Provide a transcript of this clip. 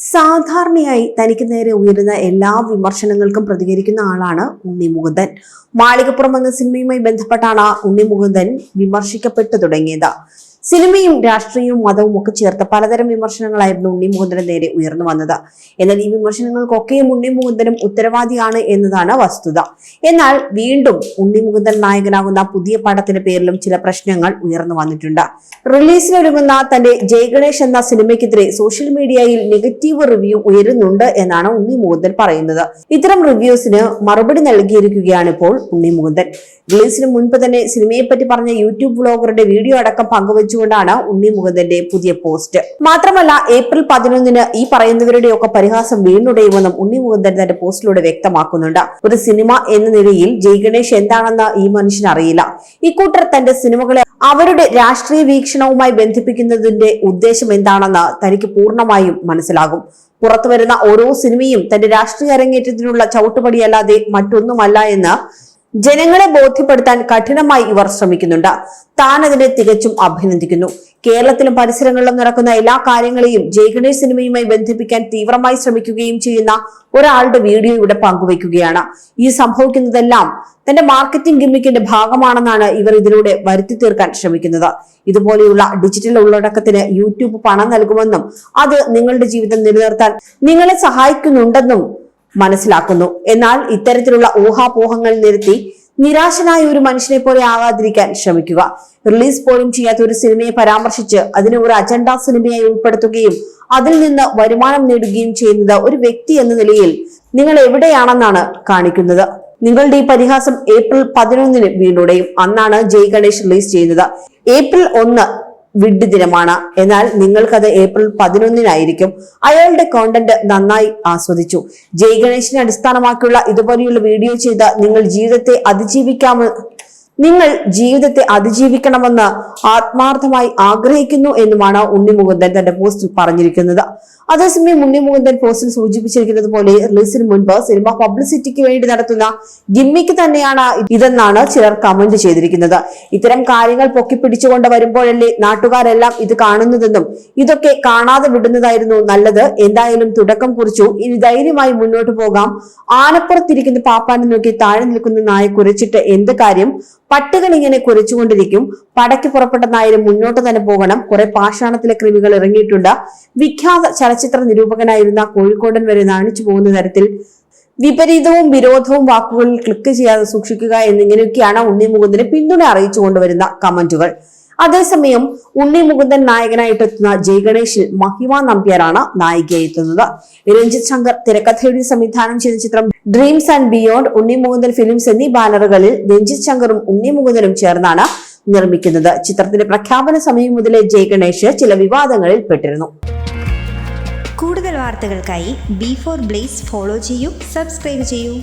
സാധാരണയായി തനിക്ക് നേരെ ഉയരുന്ന എല്ലാ വിമർശനങ്ങൾക്കും പ്രതികരിക്കുന്ന ആളാണ് ഉണ്ണി മുകുന്ദൻ മാളികപ്പുറം എന്ന സിനിമയുമായി ബന്ധപ്പെട്ടാണ് ഉണ്ണി മുകുന്ദൻ വിമർശിക്കപ്പെട്ടു തുടങ്ങിയത്. സിനിമയും രാഷ്ട്രീയവും മതവും ഒക്കെ ചേർത്ത് പലതരം വിമർശനങ്ങളായിരുന്നു ഉണ്ണി മുകുന്ദന് നേരെ ഉയർന്നു വന്നത്. എന്നാൽ ഈ വിമർശനങ്ങൾക്കൊക്കെയും ഉണ്ണി മുകുന്ദനും ഉത്തരവാദിയാണ് എന്നതാണ് വസ്തുത. എന്നാൽ വീണ്ടും ഉണ്ണി മുകുന്ദൻ നായകനാകുന്ന പുതിയ പടത്തിന്റെ പേരിലും ചില പ്രശ്നങ്ങൾ ഉയർന്നു വന്നിട്ടുണ്ട്. റിലീസിനൊരുങ്ങുന്ന തന്റെ ജയഗണേഷ് എന്ന സിനിമയ്ക്കെതിരെ സോഷ്യൽ മീഡിയയിൽ നെഗറ്റീവ് റിവ്യൂ ഉയരുന്നുണ്ട് എന്നാണ് ഉണ്ണി മുകുന്ദൻ പറയുന്നത്. ഇത്തരം റിവ്യൂസിന് മറുപടി നൽകിയിരിക്കുകയാണ് ഇപ്പോൾ ഉണ്ണി മുകുന്ദൻ. റിലീസിന് മുൻപ് തന്നെ സിനിമയെപ്പറ്റി പറഞ്ഞ യൂട്യൂബ് വ്ളോഗറുടെ വീഡിയോ അടക്കം പങ്കുവച്ചുകൊണ്ടാണ് ഉണ്ണി മുകുന്ദന്റെ പുതിയ പോസ്റ്റ്. മാത്രമല്ല ഏപ്രിൽ പതിനൊന്നിന് ഈ പറയുന്നവരുടെ ഒക്കെ പരിഹാസം വീണുടയുമെന്നും ഉണ്ണി മുകുന്ദൻ തന്റെ പോസ്റ്റിലൂടെ വ്യക്തമാക്കുന്നുണ്ട്. ഒരു സിനിമ എന്ന നിലയിൽ ജയ് ഗണേഷ് എന്താണെന്ന് ഈ മനുഷ്യൻ അറിയില്ല. ഇക്കൂട്ടർ തന്റെ സിനിമകളെ അവരുടെ രാഷ്ട്രീയ വീക്ഷണവുമായി ബന്ധിപ്പിക്കുന്നതിന്റെ ഉദ്ദേശം എന്താണെന്ന് തനിക്ക് പൂർണമായും മനസ്സിലാകും. പുറത്തുവരുന്ന ഓരോ സിനിമയും തന്റെ രാഷ്ട്രീയ അരങ്ങേറ്റത്തിനുള്ള ചവിട്ടുപടിയല്ലാതെ മറ്റൊന്നുമല്ല എന്ന് ജനങ്ങളെ ബോധ്യപ്പെടുത്താൻ കഠിനമായി ഇവർ ശ്രമിക്കുന്നുണ്ട്. താൻ അതിനെ തികച്ചും അഭിനന്ദിക്കുന്നു. കേരളത്തിലും പരിസരങ്ങളിലും നടക്കുന്ന എല്ലാ കാര്യങ്ങളെയും ജയഗണേഷ് സിനിമയുമായി ബന്ധിപ്പിക്കാൻ തീവ്രമായി ശ്രമിക്കുകയും ചെയ്യുന്ന ഒരാളുടെ വീഡിയോ ഇവിടെ പങ്കുവയ്ക്കുകയാണ്. ഈ സംഭവിക്കുന്നതെല്ലാം തന്റെ മാർക്കറ്റിംഗ് ഗിമ്മിക്കിന്റെ ഭാഗമാണെന്നാണ് ഇവർ ഇതിലൂടെ വരുത്തി തീർക്കാൻ ശ്രമിക്കുന്നത്. ഇതുപോലെയുള്ള ഡിജിറ്റൽ ഉള്ളടക്കത്തിന് യൂട്യൂബ് പണം നൽകുമെന്നും അത് നിങ്ങളുടെ ജീവിതം നിലനിർത്താൻ നിങ്ങളെ സഹായിക്കുന്നുണ്ടെന്നും മനസ്സിലാക്കുന്നു. എന്നാൽ ഇത്തരത്തിലുള്ള ഊഹാപോഹങ്ങൾ നിരത്തി നിരാശനായ ഒരു മനുഷ്യനെ പോലെ ആകാതിരിക്കാൻ ശ്രമിക്കുക. റിലീസ് പോലും ചെയ്യാത്ത ഒരു സിനിമയെ പരാമർശിച്ച് അതിനെ ഒരു അജണ്ട സിനിമയായി ഉൾപ്പെടുത്തുകയും അതിൽ നിന്ന് വരുമാനം നേടുകയും ചെയ്യുന്നത് ഒരു വ്യക്തി എന്ന നിലയിൽ നിങ്ങൾ എവിടെയാണെന്നാണ് കാണിക്കുന്നത്. നിങ്ങളുടെ ഈ പരിഹാസം ഏപ്രിൽ പതിനൊന്നിന് വീണ്ടുടയും അന്നാണ് ജയ് ഗണേഷ് റിലീസ് ചെയ്യുന്നത്. ഏപ്രിൽ ഒന്ന് വിഡ് ദിനമാണ്. എന്നാൽ നിങ്ങൾക്കത് ഏപ്രിൽ പതിനൊന്നിനായിരിക്കും. അയാളുടെ കോണ്ടന്റ് നന്നായി ആസ്വദിച്ചു. ജയ് ഗണേശിനെ അടിസ്ഥാനമാക്കിയുള്ള ഇതുപോലെയുള്ള വീഡിയോ ചെയ്ത് നിങ്ങൾ ജീവിതത്തെ അതിജീവിക്കാമ നിങ്ങൾ ജീവിതത്തെ അതിജീവിക്കണമെന്ന് ആത്മാർത്ഥമായി ആഗ്രഹിക്കുന്നു എന്നുമാണ് ഉണ്ണി മുകുന്ദൻ തന്റെ പോസ്റ്റിൽ പറഞ്ഞിരിക്കുന്നത്. അതേസമയം ഉണ്ണി മുകുന്ദൻ പോസ്റ്റിൽ സൂചിപ്പിച്ചിരിക്കുന്നത് പോലെ റിലീസിന് മുൻപ് സിനിമ പബ്ലിസിറ്റിക്ക് വേണ്ടി നടത്തുന്ന ഗിമ്മിക്ക് തന്നെയാണ് ഇതെന്നാണ് ചിലർ കമന്റ് ചെയ്തിരിക്കുന്നത്. ഇത്തരം കാര്യങ്ങൾ പൊക്കിപ്പിടിച്ചുകൊണ്ട് വരുമ്പോഴല്ലേ നാട്ടുകാരെല്ലാം ഇത് കാണുന്നതെന്നും ഇതൊക്കെ കാണാതെ വിടുന്നതായിരുന്നു നല്ലത്. എന്തായാലും തുടക്കം കുറിച്ചു. ഇനി ധൈര്യമായി മുന്നോട്ട് പോകാം. ആനപ്പുറത്തിരിക്കുന്ന പാപ്പാനെ നോക്കി താഴെ നിൽക്കുന്ന നായ കുരച്ചിട്ട് എന്ത് കാര്യം? പട്ടുകൾ ഇങ്ങനെ കുരച്ചുകൊണ്ടിരിക്കും. പടയ്ക്ക് പുറപ്പെട്ട നായര് മുന്നോട്ട് തന്നെ പോകണം. കുറെ പാഷാണത്തിലെ കൃമികൾ ഇറങ്ങിയിട്ടുണ്ട്. വിഖ്യാത ചലച്ചിത്ര നിരൂപകനായിരുന്ന കോഴിക്കോടൻ വരെ നാണിച്ചു പോകുന്ന തരത്തിൽ വിപരീതവും വിരോധവും വാക്കുകളിൽ ക്ലിക്ക് ചെയ്യാതെ സൂക്ഷിക്കുക എന്നിങ്ങനെയൊക്കെയാണ് ഉണ്ണി മുകുന്ദനെ പിന്തുണ അറിയിച്ചു കൊണ്ടുവരുന്ന കമന്റുകൾ. അതേസമയം ഉണ്ണി മുകുന്ദൻ നായകനായിട്ടെത്തുന്ന ജയ് ഗണേഷിൽ മഹിമ നമ്പ്യാരാണ് നായികയായി എത്തുന്നത്. രഞ്ജിത് ശങ്കർ തിരക്കഥയുടെ സംവിധാനം ചെയ്ത ചിത്രം Dreams and Beyond Unni Mukundan films എന്നീ ബാനറുകളിൽ രഞ്ജിത് ശങ്കറും ഉണ്ണി മുകുന്ദനും ചേർന്നാണ് നിർമ്മിക്കുന്നത്. ചിത്രത്തിന്റെ പ്രഖ്യാപന സമയം മുതലേ ജയ് ഗണേഷ് ചില വിവാദങ്ങളിൽ പെട്ടിരുന്നു. കൂടുതൽ വാർത്തകൾക്കായി ബി ഫോർ ബ്ലേസ് ഫോളോ ചെയ്യൂ സബ്സ്ക്രൈബ് ചെയ്യൂ.